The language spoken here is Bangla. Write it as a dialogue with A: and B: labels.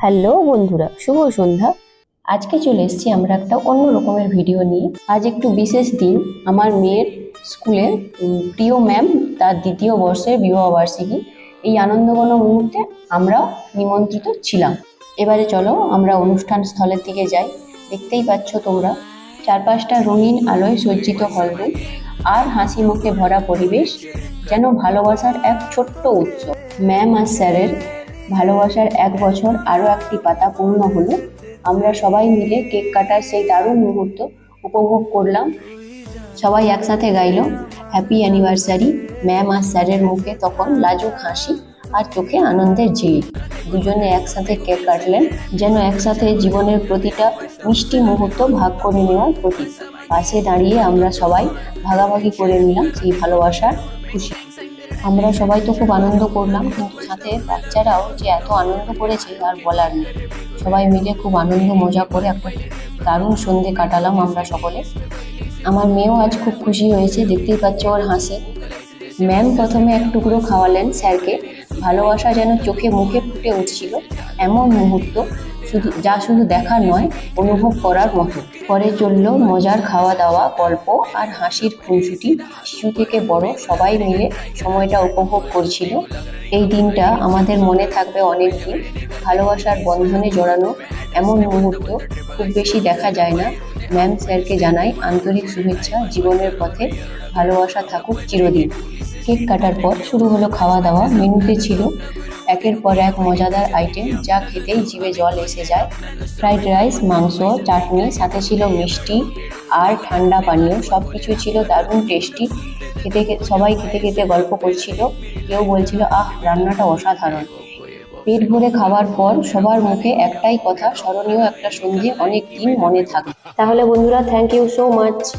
A: হ্যালো বন্ধুরা শুভ সন্ধ্যা। আজকে চলে এসেছি আমরা একটা অন্য রকমের ভিডিও নিয়ে। আজ একটু বিশেষ দিন আমার মেয়ের স্কুলের উম, প্রিয় ম্যাম তার দ্বিতীয় বর্ষের বিবাহবার্ষিকী এই আনন্দঘন মুহূর্তে আমরা নিমন্ত্রিত ছিলাম। এবারে চলো আমরা অনুষ্ঠান স্থলের দিকে যাই। দেখতেই পাচ্ছ তোমরা চারপাশটা রঙিন আলোয় সজ্জিত হলরুম আর হাসি মুখে ভরা পরিবেশ যেন ভালোবাসার এক ছোট্ট উৎসব ম্যাম আর স্যারের ভালোবাসার এক বছর আরও একটি পাতা পূর্ণ হলো। আমরা সবাই মিলে কেক কাটার সেই দারুণ মুহূর্ত উপভোগ করলাম। সবাই একসাথে গাইলো হ্যাপি অ্যানিভার্সারি ম্যাম আর স্যারের মুখে তখন লাজুক হাসি আর চোখে আনন্দের ঝিলিক দুজনে একসাথে কেক কাটলেন, যেন একসাথে জীবনের প্রতিটা মিষ্টি মুহূর্ত ভাগ করে নেওয়ার প্রতীক। পাশে দাঁড়িয়ে আমরা সবাই ভাগাভাগি করে নিলাম সেই ভালোবাসার খুশি। আমরা সবাই তো খুব আনন্দ করলাম, কিন্তু সাথে বাচ্চারাও যে এত আনন্দ করেছে আর বলার নেই। সবাই মিলে খুব আনন্দ মজা করে একটা দারুণ সন্ধে কাটালাম আমরা সকলে। আমার মেয়েও আজ খুব খুশি হয়েছে, দেখতেই পাচ্ছ ওর হাসি। ম্যাম প্রথমে এক টুকরো খাওয়ালেন স্যারকে, ভালোবাসা যেন চোখে মুখে ফুটে উঠছিল, এমন মুহূর্ত শুধু, যা শুধু দেখার নয়, অনুভব করার মতো। পরে চলল মজার খাওয়া দাওয়া গল্প আর হাসির খুনসুটি। শিশু থেকে বড় সবাই মিলে সময়টা উপভোগ করছিল। এই দিনটা আমাদের মনে থাকবে অনেক দিন। ভালোবাসার বন্ধনে জড়ানো এমন মুহূর্ত খুব বেশি দেখা যায় না। ম্যাম স্যারকে জানাই আন্তরিক শুভেচ্ছা, জীবনের পথে ভালোবাসা থাকুক চিরদিন। কেক কাটার পর শুরু হলো খাওয়া দাওয়া মেনুতে ছিল একের পর এক মজাদার আইটেম যা খেতেই জিভে জল এসে যায়। ফ্রাইড রাইস, মাংস, চাটনি, সাথে ছিল মিষ্টি আর ঠান্ডা পানীয়। সব কিছু ছিল দারুণ টেস্টি। খেতে সবাই খেতে খেতে গল্প করছিল। কেউ বলছিল, আহ, রান্নাটা অসাধারণ। পেট ভরে খাওয়ার পর সবার মুখে একটাই কথা, স্মরণীয় একটা সন্ধে অনেক দিন মনে থাকে তাহলে বন্ধুরা থ্যাংক ইউ সো মাচ